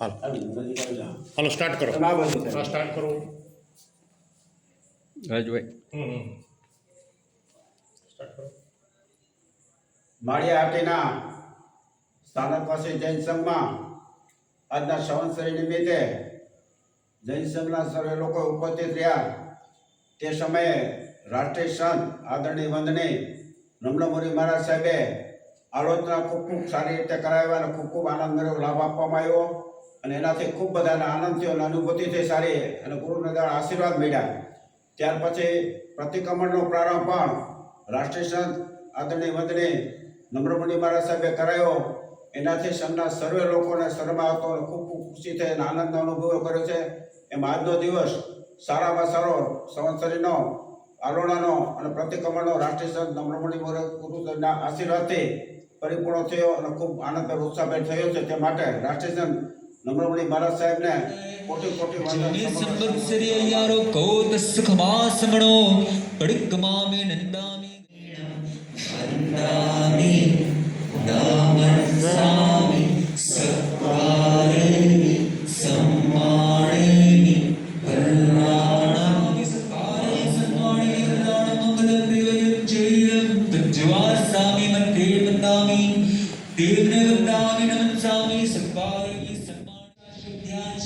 હાલ. હાલો, સ્ટાર્ટ કરો. હા સ્ટાર્ટ કરો રાજભાઈ. હમ હમ. સ્ટાર્ટ કરો. માળિયા હાટીના સ્થાનકવાસી જૈન સંઘમાં આજના સંવત્સરી નિમિત્તે જૈન સંઘના સર્વે લોકો ઉપસ્થિત રહ્યા. તે સમયે રાષ્ટ્રીય સંત આદરણીય વંદની નમ્રમુરી મહારાજ સાહેબે આલોચના ખૂબ ખૂબ સારી રીતે કરાવ્યા અને ખૂબ ખૂબ આનંદ મેળવો લાભ આપવામાં આવ્યો. અને એનાથી ખૂબ બધાને આનંદ થયો અને અનુભૂતિ થઈ સારી અને ગુરુના દ્વારા આશીર્વાદ મળ્યા. ત્યાર પછી પ્રતિક્રમણનો પ્રારંભ પણ રાષ્ટ્રીય સંત આદરણીય વંદની નમ્રમુનિ મહારાજ સાહેબે કરાયો. એનાથી સંતના સર્વે લોકોને શરમા હતો અને ખૂબ ખૂબ ખુશી થઈ અને આનંદનો અનુભવ કર્યો છે. એમ આજનો દિવસ સારામાં સારો સંવત્સરીનો આલોડાનો અને પ્રતિક્રમણનો રાષ્ટ્રીય સંત નમ્રમુનિ ગુરુના આશીર્વાદથી પરિપૂર્ણ થયો અને ખૂબ આનંદભેર ઉત્સાહભેર થયો છે. તે માટે રાષ્ટ્રીય સંત નમ્રમણી મહારાજ સાહેબને કોટી કોટી વંદન જુની સમર્પણ કરું છું. સંવત્સરી અયારો કૌત સુખમાસમણો પડિક્કમામે નંદામિ વંદામિ નમસ્સામિ સત્કારેમિ સમ્માણેમિ કલ્યાણામિ સત્કારે સન્માણે કલ્યાણમ મંગલમ દેવયુજ્જયમ તજ્જવાસામિ મંત્રે વંદામિ દેવને વંદામિ નમસ્સામિ સત્કારે સન્માણ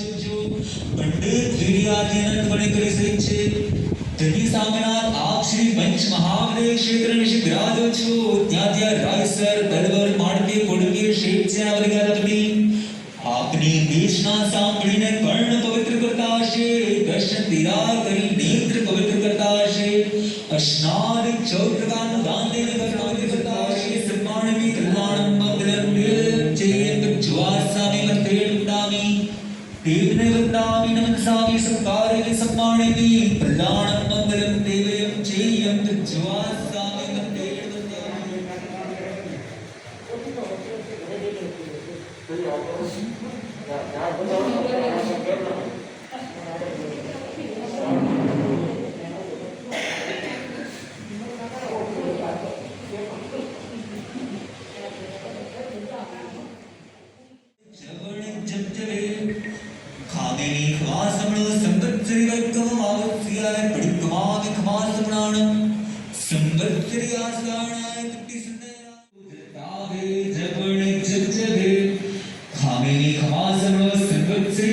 ધ્યાન પંડિત વિરિયાધીનંદ વડે કરી શકે છે. તેની સામેનાથ આપ શ્રી પંચ મહાવદય ક્ષેત્ર નિષિદ્ધ બિરાજો છો ત્યાં રાયસર, તલવર, માણકે કોડકે શેઠ છે આ બધી આપની દેશના સાંભળીને કર્ણ પવિત્ર કરતા હશે, દર્શન દિરા કરી નેત્ર પવિત્ર કરતા હશે. અસ્નાદ ચૌદ નમસ્સામિ સત્કારે સમ્માણેમિ કલ્યાણમ મંગલમ દેવયમ ચેયમ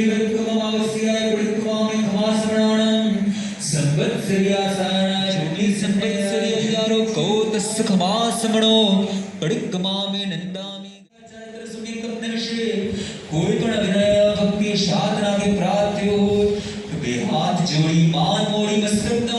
વૈકવમાવસ્યાય પડિક્કમામિ ખવાસમણાણમ સંવત્સરી આસાણાય જોની સંવત્સરી અયારો કૌતસ ખમાસમણો પડિક્કમામિ નંદામિ ચારિત્ર સુની તમને વિશે કોઈ પણ વિનય ભક્તિ સાધના साथियों बेहद जोड़ी मान मोड़ी मसरत